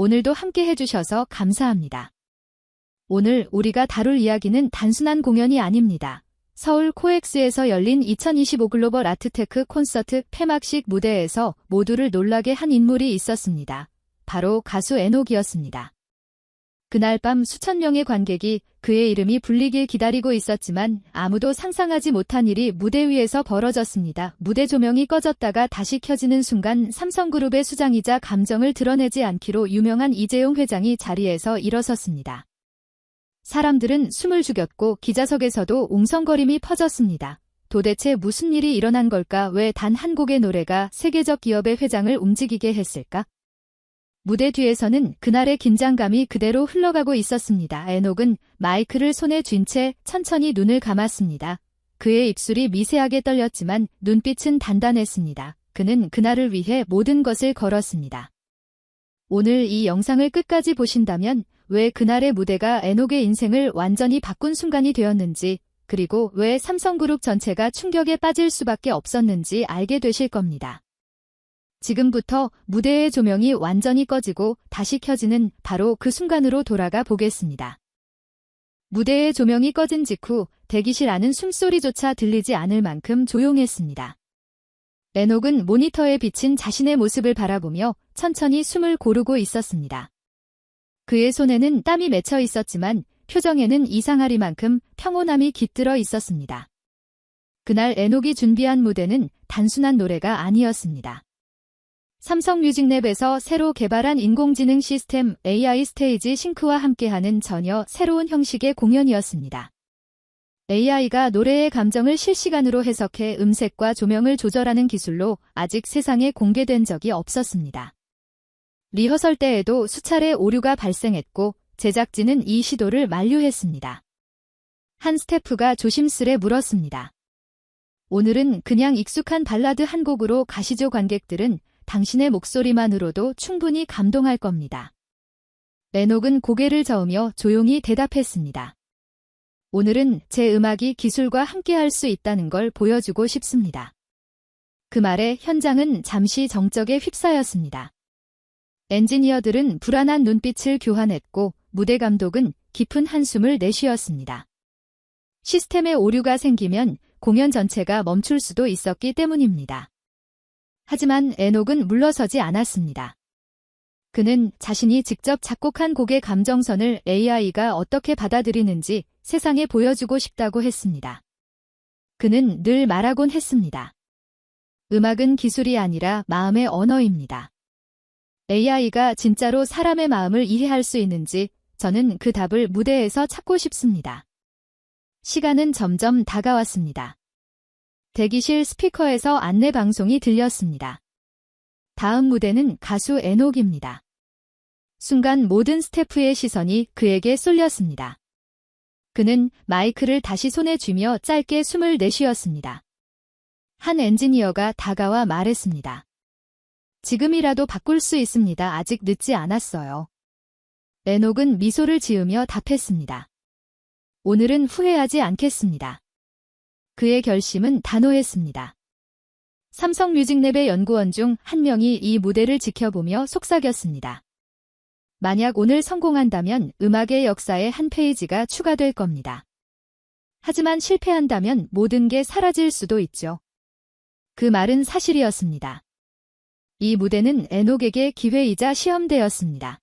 오늘도 함께 해주셔서 감사합니다. 오늘 우리가 다룰 이야기는 단순한 공연이 아닙니다. 서울 코엑스에서 열린 2025 글로벌 아트테크 콘서트 폐막식 무대에서 모두를 놀라게 한 인물이 있었습니다. 바로 가수 에녹이었습니다. 그날 밤 수천 명의 관객이 그의 이름이 불리길 기다리고 있었지만 아무도 상상하지 못한 일이 무대 위에서 벌어졌습니다. 무대 조명이 꺼졌다가 다시 켜지는 순간 삼성그룹의 수장이자 감정을 드러내지 않기로 유명한 이재용 회장이 자리에서 일어섰습니다. 사람들은 숨을 죽였고 기자석에서도 웅성거림이 퍼졌습니다. 도대체 무슨 일이 일어난 걸까? 왜 단 한 곡의 노래가 세계적 기업의 회장을 움직이게 했을까? 무대 뒤에서는 그날의 긴장감이 그대로 흘러가고 있었습니다. 에녹은 마이크를 손에 쥔 채 천천히 눈을 감았습니다. 그의 입술이 미세하게 떨렸지만 눈빛은 단단했습니다. 그는 그날을 위해 모든 것을 걸었습니다. 오늘 이 영상을 끝까지 보신다면 왜 그날의 무대가 에녹의 인생을 완전히 바꾼 순간이 되었는지 그리고 왜 삼성그룹 전체가 충격에 빠질 수밖에 없었는지 알게 되실 겁니다. 지금부터 무대의 조명이 완전히 꺼지고 다시 켜지는 바로 그 순간으로 돌아가 보겠습니다. 무대의 조명이 꺼진 직후 대기실 안은 숨소리조차 들리지 않을 만큼 조용했습니다. 에녹은 모니터에 비친 자신의 모습을 바라보며 천천히 숨을 고르고 있었습니다. 그의 손에는 땀이 맺혀 있었지만 표정에는 이상하리만큼 평온함이 깃들어 있었습니다. 그날 에녹이 준비한 무대는 단순한 노래가 아니었습니다. 삼성 뮤직랩에서 새로 개발한 인공지능 시스템 AI 스테이지 싱크와 함께하는 전혀 새로운 형식의 공연이었습니다. AI가 노래의 감정을 실시간으로 해석해 음색과 조명을 조절하는 기술로 아직 세상에 공개된 적이 없었습니다. 리허설 때에도 수차례 오류가 발생했고 제작진은 이 시도를 만류했습니다. 한 스태프가 조심스레 물었습니다. 오늘은 그냥 익숙한 발라드 한 곡으로 가시죠 관객들은 당신의 목소리만으로도 충분히 감동할 겁니다. 레녹은 고개를 저으며 조용히 대답했습니다. 오늘은 제 음악이 기술과 함께할 수 있다는 걸 보여주고 싶습니다. 그 말에 현장은 잠시 정적에 휩싸였습니다. 엔지니어들은 불안한 눈빛을 교환했고 무대 감독은 깊은 한숨을 내쉬었습니다. 시스템에 오류가 생기면 공연 전체가 멈출 수도 있었기 때문입니다. 하지만 에녹은 물러서지 않았습니다. 그는 자신이 직접 작곡한 곡의 감정선을 AI가 어떻게 받아들이는지 세상에 보여주고 싶다고 했습니다. 그는 늘 말하곤 했습니다. 음악은 기술이 아니라 마음의 언어입니다. AI가 진짜로 사람의 마음을 이해할 수 있는지 저는 그 답을 무대에서 찾고 싶습니다. 시간은 점점 다가왔습니다. 대기실 스피커에서 안내 방송이 들렸습니다. 다음 무대는 가수 에녹입니다. 순간 모든 스태프의 시선이 그에게 쏠렸습니다. 그는 마이크를 다시 손에 쥐며 짧게 숨을 내쉬었습니다. 한 엔지니어가 다가와 말했습니다. 지금이라도 바꿀 수 있습니다. 아직 늦지 않았어요. 에녹은 미소를 지으며 답했습니다. 오늘은 후회하지 않겠습니다. 그의 결심은 단호했습니다. 삼성 뮤직랩의 연구원 중 한 명이 이 무대를 지켜보며 속삭였습니다. 만약 오늘 성공한다면 음악의 역사에 한 페이지가 추가될 겁니다. 하지만 실패한다면 모든 게 사라질 수도 있죠. 그 말은 사실이었습니다. 이 무대는 에녹에게 기회이자 시험대였습니다.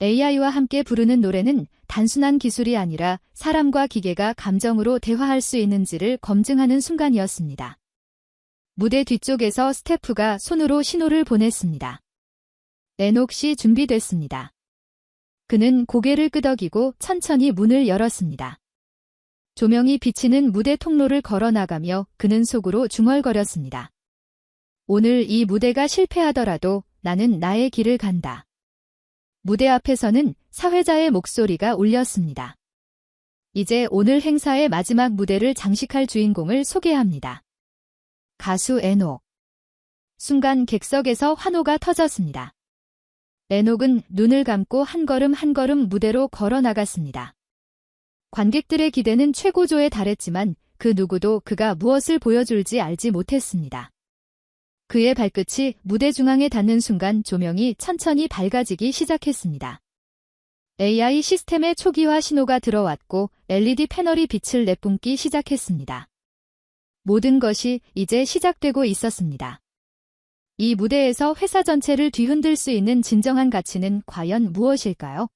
AI와 함께 부르는 노래는 단순한 기술이 아니라 사람과 기계가 감정으로 대화할 수 있는지를 검증하는 순간이었습니다. 무대 뒤쪽에서 스태프가 손으로 신호를 보냈습니다. 에녹 씨 준비됐습니다. 그는 고개를 끄덕이고 천천히 문을 열었습니다. 조명이 비치는 무대 통로를 걸어나가며 그는 속으로 중얼거렸습니다. 오늘 이 무대가 실패하더라도 나는 나의 길을 간다. 무대 앞에서는 사회자의 목소리가 울렸습니다. 이제 오늘 행사의 마지막 무대를 장식할 주인공을 소개합니다. 가수 에녹. 순간 객석에서 환호가 터졌습니다. 에녹은 눈을 감고 한 걸음 한 걸음 무대로 걸어 나갔습니다. 관객들의 기대는 최고조에 달했지만 그 누구도 그가 무엇을 보여줄지 알지 못했습니다. 그의 발끝이 무대 중앙에 닿는 순간 조명이 천천히 밝아지기 시작했습니다. AI 시스템의 초기화 신호가 들어왔고 LED 패널이 빛을 내뿜기 시작했습니다. 모든 것이 이제 시작되고 있었습니다. 이 무대에서 회사 전체를 뒤흔들 수 있는 진정한 가치는 과연 무엇일까요?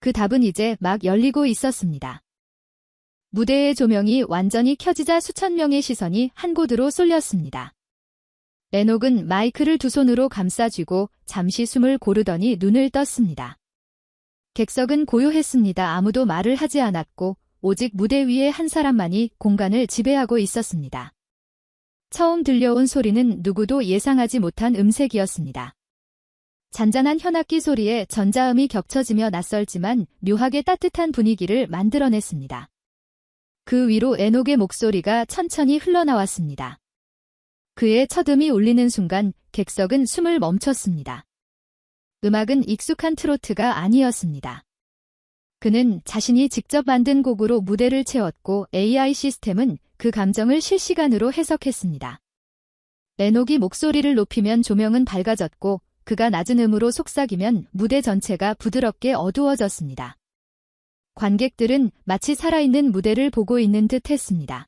그 답은 이제 막 열리고 있었습니다. 무대의 조명이 완전히 켜지자 수천 명의 시선이 한 곳으로 쏠렸습니다. 에녹은 마이크를 두 손으로 감싸쥐고 잠시 숨을 고르더니 눈을 떴습니다. 객석은 고요했습니다. 아무도 말을 하지 않았고 오직 무대 위에 한 사람만이 공간을 지배하고 있었습니다. 처음 들려온 소리는 누구도 예상하지 못한 음색이었습니다. 잔잔한 현악기 소리에 전자음이 겹쳐지며 낯설지만 묘하게 따뜻한 분위기를 만들어냈습니다. 그 위로 에녹의 목소리가 천천히 흘러나왔습니다. 그의 첫음이 울리는 순간 객석은 숨을 멈췄습니다. 음악은 익숙한 트로트가 아니었습니다. 그는 자신이 직접 만든 곡으로 무대를 채웠고 AI 시스템은 그 감정을 실시간으로 해석했습니다. 에녹이 목소리를 높이면 조명은 밝아졌고 그가 낮은 음으로 속삭이면 무대 전체가 부드럽게 어두워졌습니다. 관객들은 마치 살아있는 무대를 보고 있는 듯 했습니다.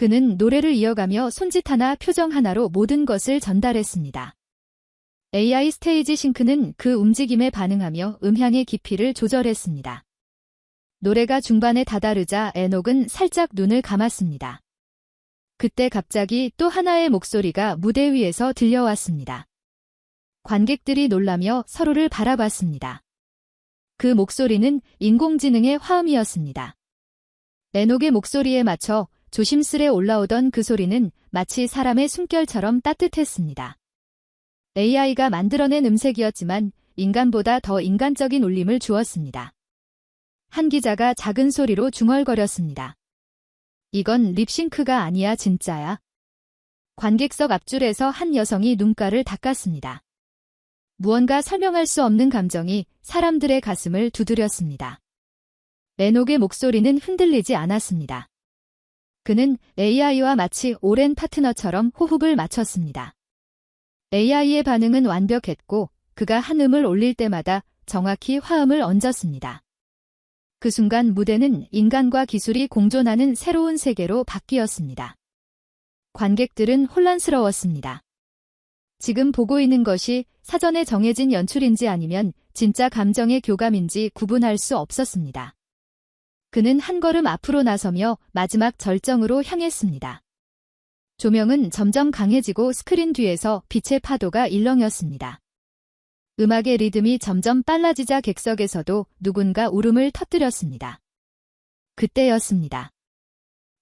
그는 노래를 이어가며 손짓 하나 표정 하나로 모든 것을 전달했습니다. AI 스테이지 싱크는 그 움직임에 반응하며 음향의 깊이를 조절했습니다. 노래가 중반에 다다르자 에녹은 살짝 눈을 감았습니다. 그때 갑자기 또 하나의 목소리가 무대 위에서 들려왔습니다. 관객들이 놀라며 서로를 바라봤습니다. 그 목소리는 인공지능의 화음이었습니다. 에녹의 목소리에 맞춰 조심스레 올라오던 그 소리는 마치 사람의 숨결처럼 따뜻했습니다. AI가 만들어낸 음색이었지만 인간보다 더 인간적인 울림을 주었습니다. 한 기자가 작은 소리로 중얼거렸습니다. 이건 립싱크가 아니야 진짜야. 관객석 앞줄에서 한 여성이 눈가를 닦았습니다. 무언가 설명할 수 없는 감정이 사람들의 가슴을 두드렸습니다. 에녹의 목소리는 흔들리지 않았습니다. 그는 AI와 마치 오랜 파트너처럼 호흡을 맞췄습니다. AI의 반응은 완벽했고 그가 한 음을 올릴 때마다 정확히 화음을 얹었습니다. 그 순간 무대는 인간과 기술이 공존하는 새로운 세계로 바뀌었습니다. 관객들은 혼란스러웠습니다. 지금 보고 있는 것이 사전에 정해진 연출인지 아니면 진짜 감정의 교감인지 구분할 수 없었습니다. 그는 한 걸음 앞으로 나서며 마지막 절정으로 향했습니다. 조명은 점점 강해지고 스크린 뒤에서 빛의 파도가 일렁였습니다. 음악의 리듬이 점점 빨라지자 객석에서도 누군가 울음을 터뜨렸습니다. 그때였습니다.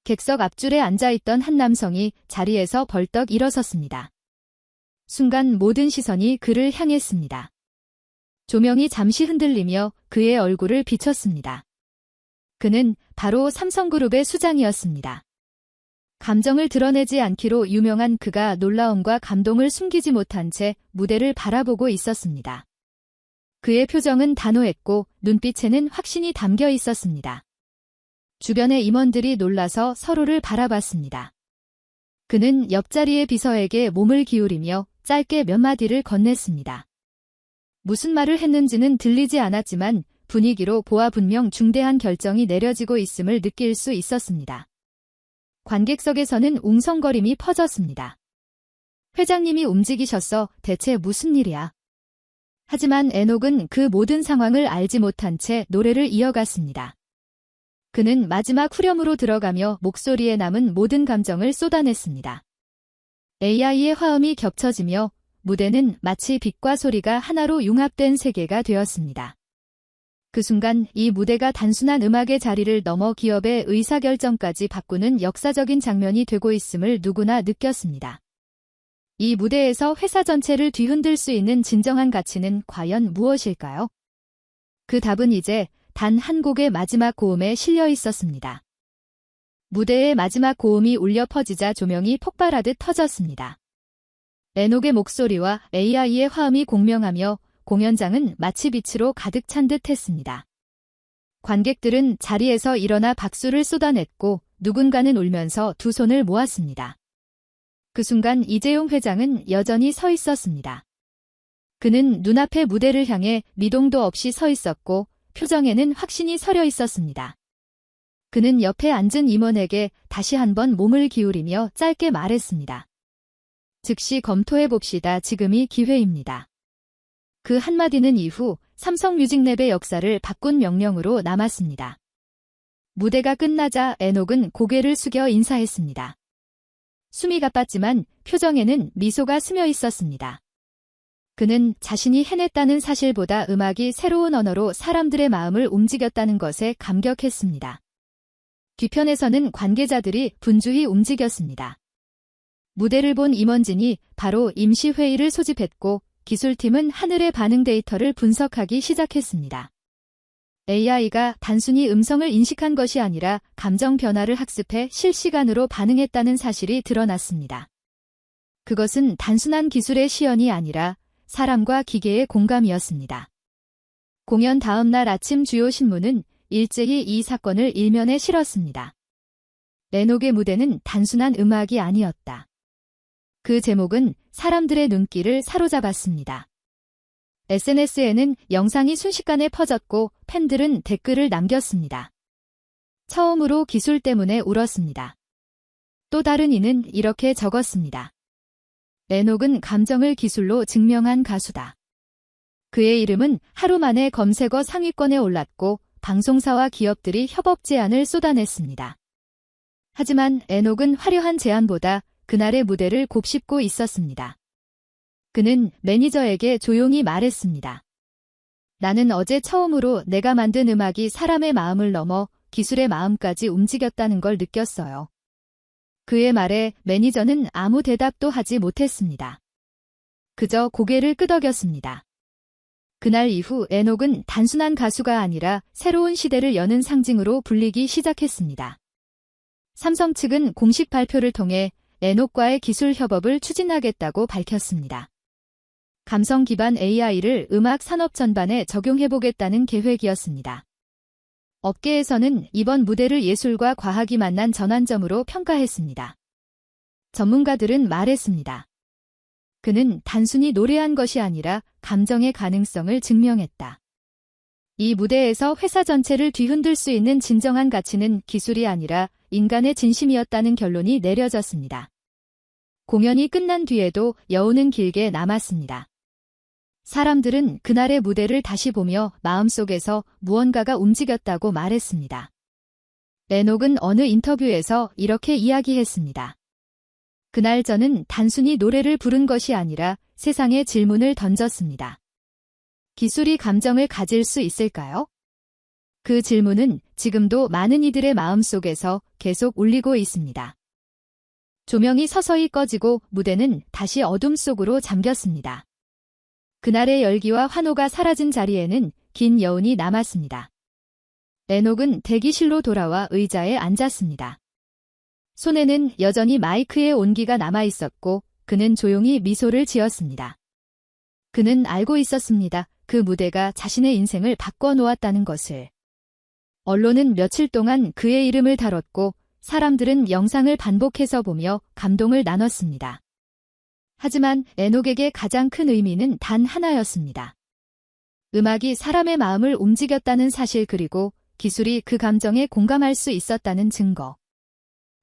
객석 앞줄에 앉아있던 한 남성이 자리에서 벌떡 일어섰습니다. 순간 모든 시선이 그를 향했습니다. 조명이 잠시 흔들리며 그의 얼굴을 비췄습니다. 그는 바로 삼성그룹의 수장이었습니다. 감정을 드러내지 않기로 유명한 그가 놀라움과 감동을 숨기지 못한 채 무대를 바라보고 있었습니다. 그의 표정은 단호했고 눈빛에는 확신이 담겨 있었습니다. 주변의 임원들이 놀라서 서로를 바라봤습니다. 그는 옆자리의 비서에게 몸을 기울이며 짧게 몇 마디를 건넸습니다. 무슨 말을 했는지는 들리지 않았지만 분위기로 보아 분명 중대한 결정이 내려지고 있음을 느낄 수 있었습니다. 관객석에서는 웅성거림이 퍼졌습니다. 회장님이 움직이셨어. 대체 무슨 일이야? 하지만 에녹은 그 모든 상황을 알지 못한 채 노래를 이어갔습니다. 그는 마지막 후렴으로 들어가며 목소리에 남은 모든 감정을 쏟아냈습니다. AI의 화음이 겹쳐지며 무대는 마치 빛과 소리가 하나로 융합된 세계가 되었습니다. 그 순간 이 무대가 단순한 음악의 자리를 넘어 기업의 의사결정까지 바꾸는 역사적인 장면이 되고 있음을 누구나 느꼈습니다. 이 무대에서 회사 전체를 뒤흔들 수 있는 진정한 가치는 과연 무엇일까요? 그 답은 이제 단 한 곡의 마지막 고음에 실려 있었습니다. 무대의 마지막 고음이 울려 퍼지자 조명이 폭발하듯 터졌습니다. 에녹의 목소리와 AI의 화음이 공명하며 공연장은 마치 빛으로 가득 찬 듯 했습니다. 관객들은 자리에서 일어나 박수를 쏟아냈고 누군가는 울면서 두 손을 모았습니다. 그 순간 이재용 회장은 여전히 서 있었습니다. 그는 눈앞의 무대를 향해 미동도 없이 서 있었고 표정에는 확신이 서려 있었습니다. 그는 옆에 앉은 임원에게 다시 한번 몸을 기울이며 짧게 말했습니다. 즉시 검토해 봅시다. 지금이 기회입니다. 그 한마디는 이후 삼성뮤직랩의 역사를 바꾼 명령으로 남았습니다. 무대가 끝나자 에녹은 고개를 숙여 인사했습니다. 숨이 가빴지만 표정에는 미소가 스며 있었습니다. 그는 자신이 해냈다는 사실보다 음악이 새로운 언어로 사람들의 마음을 움직였다는 것에 감격했습니다. 뒤편에서는 관계자들이 분주히 움직였습니다. 무대를 본 임원진이 바로 임시회의를 소집했고 기술팀은 하늘의 반응 데이터를 분석하기 시작했습니다. AI가 단순히 음성을 인식한 것이 아니라 감정 변화를 학습해 실시간으로 반응했다는 사실이 드러났습니다. 그것은 단순한 기술의 시연이 아니라 사람과 기계의 공감이었습니다. 공연 다음 날 아침 주요 신문은 일제히 이 사건을 일면에 실었습니다. 레녹의 무대는 단순한 음악이 아니었다. 그 제목은 사람들의 눈길을 사로잡았습니다. SNS에는 영상이 순식간에 퍼졌고 팬들은 댓글을 남겼습니다. 처음으로 기술 때문에 울었습니다. 또 다른 이는 이렇게 적었습니다. 레녹은 감정을 기술로 증명한 가수다. 그의 이름은 하루 만에 검색어 상위권에 올랐고 방송사와 기업들이 협업 제안을 쏟아냈습니다. 하지만 에녹은 화려한 제안보다 그날의 무대를 곱씹고 있었습니다. 그는 매니저에게 조용히 말했습니다. 나는 어제 처음으로 내가 만든 음악이 사람의 마음을 넘어 기술의 마음까지 움직였다는 걸 느꼈어요. 그의 말에 매니저는 아무 대답도 하지 못했습니다. 그저 고개를 끄덕였습니다. 그날 이후 에녹은 단순한 가수가 아니라 새로운 시대를 여는 상징으로 불리기 시작했습니다. 삼성 측은 공식 발표를 통해 에녹과의 기술 협업을 추진하겠다고 밝혔습니다. 감성 기반 AI를 음악 산업 전반에 적용해보겠다는 계획이었습니다. 업계에서는 이번 무대를 예술과 과학이 만난 전환점으로 평가했습니다. 전문가들은 말했습니다. 그는 단순히 노래한 것이 아니라 감정의 가능성을 증명했다. 이 무대에서 회사 전체를 뒤흔들 수 있는 진정한 가치는 기술이 아니라 인간의 진심이었다는 결론이 내려졌습니다. 공연이 끝난 뒤에도 여운은 길게 남았습니다. 사람들은 그날의 무대를 다시 보며 마음속에서 무언가가 움직였다고 말했습니다. 레녹은 어느 인터뷰에서 이렇게 이야기했습니다. 그날 저는 단순히 노래를 부른 것이 아니라 세상에 질문을 던졌습니다. 기술이 감정을 가질 수 있을까요? 그 질문은 지금도 많은 이들의 마음속에서 계속 울리고 있습니다. 조명이 서서히 꺼지고 무대는 다시 어둠 속으로 잠겼습니다. 그날의 열기와 환호가 사라진 자리에는 긴 여운이 남았습니다. 에녹은 대기실로 돌아와 의자에 앉았습니다. 손에는 여전히 마이크의 온기가 남아 있었고 그는 조용히 미소를 지었습니다. 그는 알고 있었습니다. 그 무대가 자신의 인생을 바꿔 놓았다는 것을. 언론은 며칠 동안 그의 이름을 다뤘고 사람들은 영상을 반복해서 보며 감동을 나눴습니다. 하지만 에녹에게 가장 큰 의미는 단 하나였습니다. 음악이 사람의 마음을 움직였다는 사실 그리고 기술이 그 감정에 공감할 수 있었다는 증거.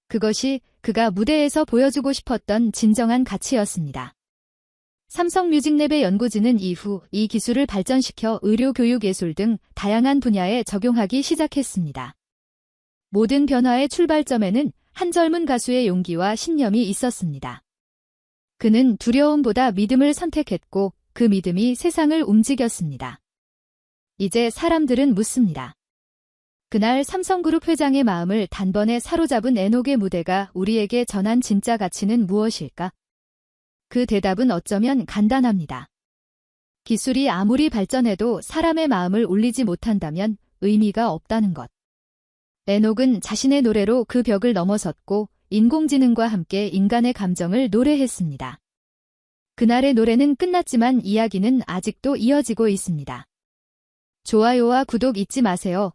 그것이 그가 무대에서 보여주고 싶었던 진정한 가치였습니다. 삼성뮤직랩의 연구진은 이후 이 기술을 발전시켜 의료, 교육, 예술 등 다양한 분야에 적용하기 시작했습니다. 모든 변화의 출발점에는 한 젊은 가수의 용기와 신념이 있었습니다. 그는 두려움보다 믿음을 선택했고 그 믿음이 세상을 움직였습니다. 이제 사람들은 묻습니다. 그날 삼성그룹 회장의 마음을 단번에 사로잡은 에녹의 무대가 우리에게 전한 진짜 가치는 무엇일까? 그 대답은 어쩌면 간단합니다. 기술이 아무리 발전해도 사람의 마음을 울리지 못한다면 의미가 없다는 것. 에녹은 자신의 노래로 그 벽을 넘어섰고 인공지능과 함께 인간의 감정을 노래했습니다. 그날의 노래는 끝났지만 이야기는 아직도 이어지고 있습니다. 좋아요와 구독 잊지 마세요.